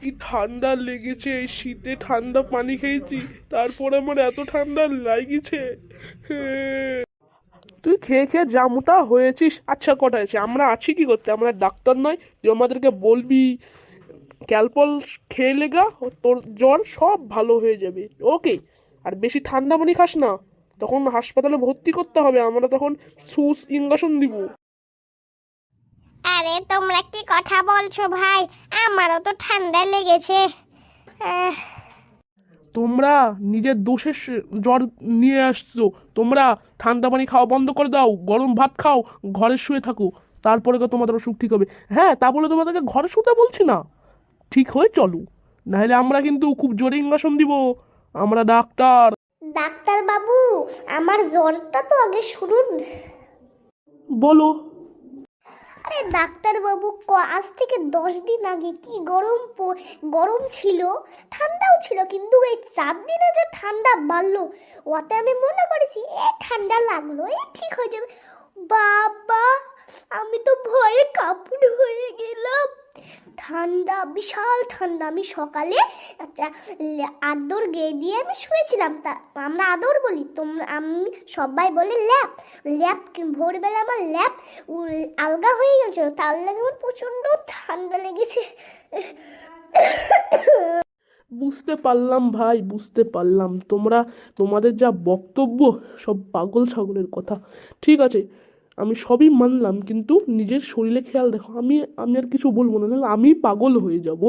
কি ঠান্ডা লেগেছে এই শীতে, ঠান্ডা পানি খেয়েছি, তারপরে আমার এত ঠান্ডা লাগিছে। তুই খেয়ে খেয়ে যা মোটা হয়েছিস। আচ্ছা কটা আছে আমরা আছি কি করতে? আমরা ডাক্তার নয় যে আমাদেরকে বলবি, ক্যালপল খেয়ে লেগা তোর জ্বর সব ভালো হয়ে যাবে। ওকে আর বেশি ঠান্ডা পানি খাস না। তখন হাসপাতালে ভর্তি করতে হবে, আমরা তখন সুস ইঞ্জেকশন দিব। আরে তোমরা কি কথা বলছো ভাই? আমারও তো ঠান্ডা লেগেছে। তোমরা নিজের দোষের জ্বর নিয়ে আসছো। তোমরা ঠান্ডা পানি খাওয়া বন্ধ করে দাও গরম ভাত খাও ঘরে শুয়ে থাকো তারপরে তো তোমাদের অসুখ ঠিক হবে। হ্যাঁ তা বলে তোমাদেরকে ঘরে শুতে বলছি না। ঠিক হয়ে চলো। নাহলে আমরা কিন্তু খুব জোরে ইঞ্জেকশন দিব। আমরা ডাক্তার। ডাক্তার বাবু আমার জ্বরটা তো আগে শুনুন। বলো। আরে ডাক্তার বাবু আজ থেকে দশ দিন আগে কি গরম গরম ছিল? ঠান্ডাও ছিল, কিন্তু এই চার দিনে যে ঠান্ডা বাড়লো, ওতে আমি মনে করেছি এ ঠান্ডা লাগল এ ঠিক হয়ে যাবে বাবা আমি তো ভয়ে কাপড় হয়ে গেলাম ঠান্ডা, বিশাল ঠান্ডা। আমি সকালে একটা আদর গেয়ে দিয়ে আমি শুয়েছিলাম। তা, আমরা আদর বলি। তোমরা আমি সবাই বলে ল্যাপ। ল্যাপ ভোরবেলা আমার ল্যাপ আলগা হয়ে গেছিল। তার লাগে আমার প্রচণ্ড ঠান্ডা লেগেছে। বুঝতে পারলাম ভাই, বুঝতে পারলাম। তোমরা, তোমাদের যা বক্তব্য সব পাগল ছাগলের কথা। ঠিক আছে আমি সবই মানলাম, কিন্তু নিজের শরীরে খেয়াল দেখো আমি আমি আর কিছু বলব না, নাহলে আমি পাগল হয়ে যাব।